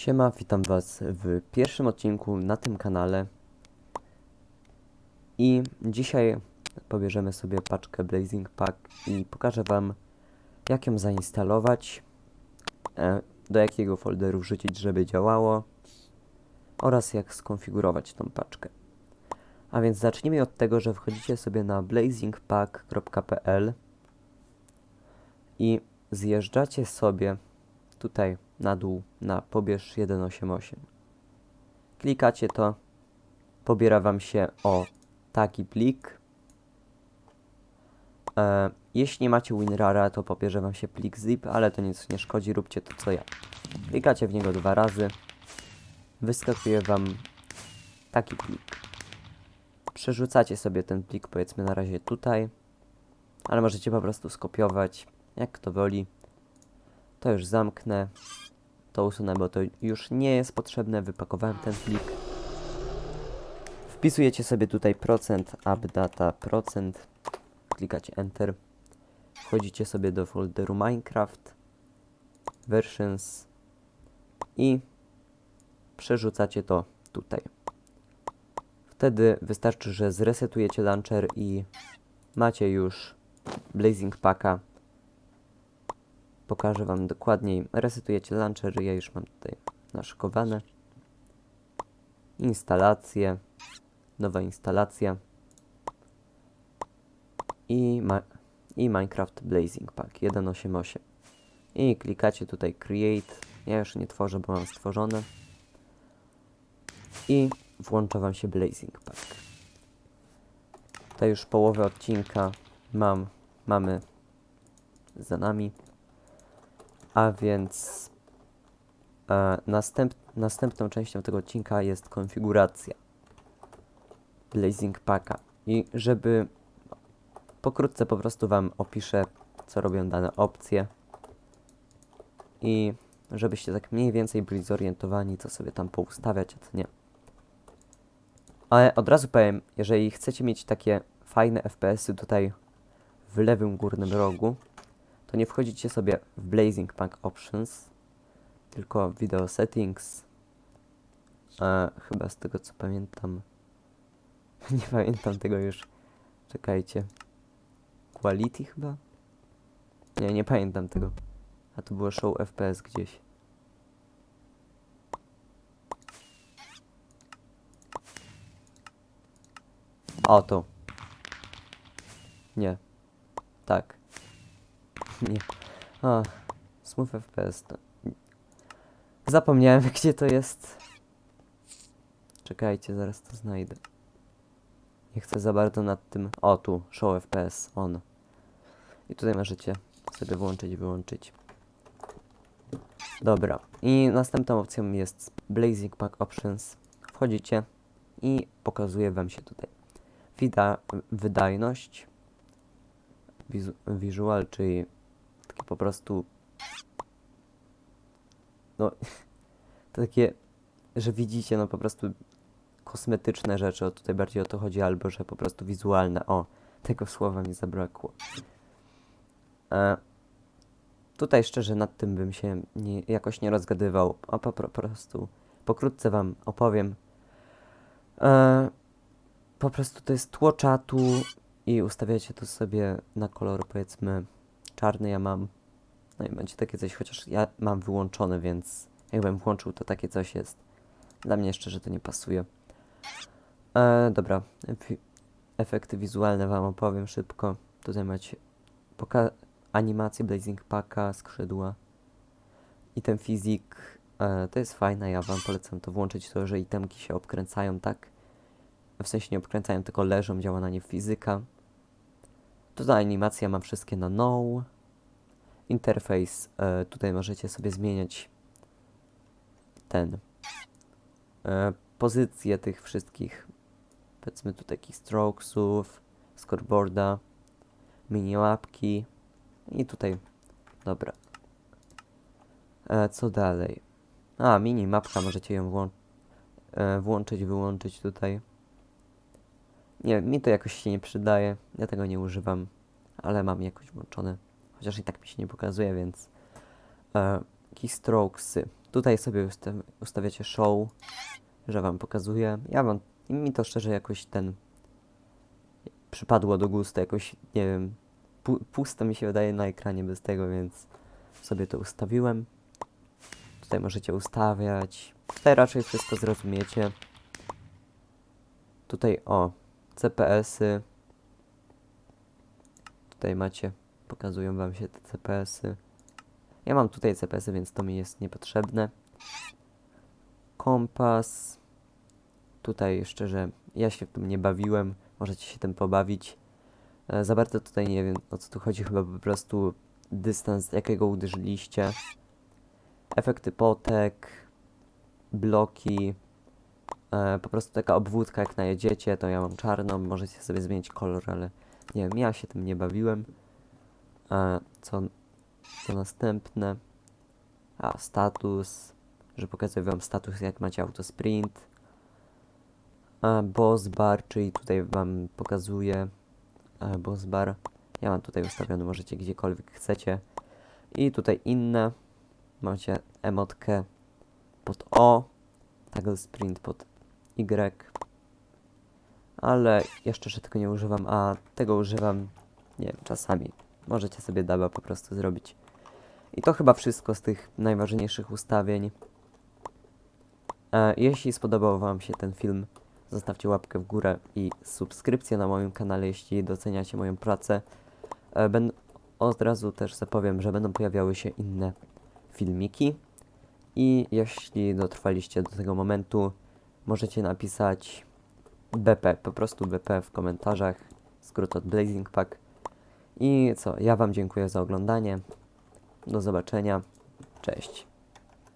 Siema, witam Was w pierwszym odcinku na tym kanale. I dzisiaj pobierzemy sobie paczkę Blazing Pack i pokażę Wam, jak ją zainstalować, e, do jakiego folderu wrzucić, żeby działało oraz jak skonfigurować tą paczkę. A więc zacznijmy od tego, że wchodzicie sobie na blazingpack.pl i zjeżdżacie sobie tutaj na dół na pobierz 188. Klikacie to, pobiera Wam się o taki plik. E, jeśli macie WinRara, to pobierze Wam się plik zip, ale to nic nie szkodzi, róbcie to co ja. Klikacie w niego dwa razy, wyskakuje Wam taki plik. Przerzucacie sobie ten plik powiedzmy na razie tutaj, ale możecie po prostu skopiować, jak kto woli. To już zamknę. To usunę, bo to już nie jest potrzebne. Wypakowałem ten plik. Wpisujecie sobie tutaj procent, updata procent. Klikacie Enter. Wchodzicie sobie do folderu Minecraft, Versions i przerzucacie to tutaj. Wtedy wystarczy, że zresetujecie launcher i macie już Blazing Packa pokażę Wam dokładniej. Resetujecie launcher, ja już mam tutaj naszykowane. Instalacje, nowa instalacja i, i Minecraft Blazing Pack 1.8.8 i klikacie tutaj Create. Ja już nie tworzę, bo mam stworzone. I włącza Wam się Blazing Pack. Tutaj już połowę odcinka mam, mamy za nami. A więc e, następ, następną częścią tego odcinka jest konfiguracja Blazing Packa. I żeby pokrótce po prostu Wam opiszę, co robią dane opcje. I żebyście tak mniej więcej byli zorientowani, co sobie tam poustawiać, a co nie. Ale od razu powiem, jeżeli chcecie mieć takie fajne FPS-y tutaj w lewym górnym rogu, to nie wchodzicie sobie w Blazing Pack Options, tylko Video Settings. A, chyba z tego co pamiętam. nie pamiętam tego już. Czekajcie. Quality chyba? Nie, nie pamiętam tego. A to było show FPS gdzieś. O, to. Nie. Tak. Nie. A, Smooth FPS. To... Zapomniałem, gdzie to jest. Czekajcie, zaraz to znajdę. Nie chcę za bardzo nad tym. O, tu, Show FPS, on. I tutaj możecie sobie włączyć, wyłączyć. Dobra. I następną opcją jest Blazing Pack Options. Wchodzicie i pokazuje Wam się tutaj Wida wydajność, visual, czyli po prostu no to takie, że widzicie no po prostu kosmetyczne rzeczy, o tutaj bardziej o to chodzi, albo że po prostu wizualne, o, tego słowa mi zabrakło. E, tutaj szczerze nad tym bym się nie, jakoś nie rozgadywał, a po, po prostu pokrótce wam opowiem. E, po prostu to jest tło czatu i ustawiacie to sobie na kolor powiedzmy czarny ja mam. No i będzie takie coś, chociaż ja mam wyłączone, więc jakbym włączył, to takie coś jest. Dla mnie szczerze to nie pasuje. E, dobra, efekty wizualne wam opowiem szybko. Tutaj macie animację Blazing Packa, skrzydła. I ten fizik, e, to jest fajne, ja wam polecam to włączyć, to że itemki się obkręcają tak. W sensie nie obkręcają, tylko leżą, działa na nie fizyka. Tutaj animacja ma wszystkie na no. Interfejs, e, tutaj możecie sobie zmieniać ten e, pozycję tych wszystkich powiedzmy tu takich strokesów, scoreboarda, mini łapki i tutaj, dobra. E, co dalej? A, mini mapka, możecie ją włą e, włączyć, wyłączyć tutaj. Nie mi to jakoś się nie przydaje, ja tego nie używam, ale mam jakoś włączone. Chociaż i tak mi się nie pokazuje, więc... E, keystrokesy. Tutaj sobie usta ustawiacie show, że wam pokazuję. Ja wam, mi to szczerze jakoś ten przypadło do gustu, jakoś, nie wiem, pu pusto mi się wydaje na ekranie bez tego, więc sobie to ustawiłem. Tutaj możecie ustawiać. Tutaj raczej wszystko zrozumiecie. Tutaj o, CPS-y. Tutaj macie, pokazują wam się te CPS-y. Ja mam tutaj CPS-y, więc to mi jest niepotrzebne. Kompas. Tutaj szczerze, ja się w tym nie bawiłem. Możecie się tym pobawić. E, za bardzo tutaj nie wiem o co tu chodzi, chyba po prostu dystans, jakiego uderzyliście. Efekty potek, bloki, e, po prostu taka obwódka jak najedziecie, to ja mam czarną, możecie sobie zmienić kolor, ale nie wiem, ja się tym nie bawiłem. E, co, co następne? A, status, że pokazuję wam status jak macie autosprint. A, boss bar, czyli tutaj wam pokazuje e, boss bar. Ja mam tutaj ustawiony, możecie gdziekolwiek chcecie. I tutaj inne. Macie emotkę pod O, toggle sprint pod Y. Ale ja szczerze tego nie używam, a tego używam, nie wiem, czasami. Możecie sobie daba po prostu zrobić. I to chyba wszystko z tych najważniejszych ustawień. E, jeśli spodobał Wam się ten film, zostawcie łapkę w górę i subskrypcję na moim kanale, jeśli doceniacie moją pracę. E, ben, od razu też zapowiem, że będą pojawiały się inne filmiki. I jeśli dotrwaliście do tego momentu, możecie napisać BP, po prostu BP w komentarzach, skrót od Blazing Pack. I co, ja Wam dziękuję za oglądanie. Do zobaczenia. Cześć.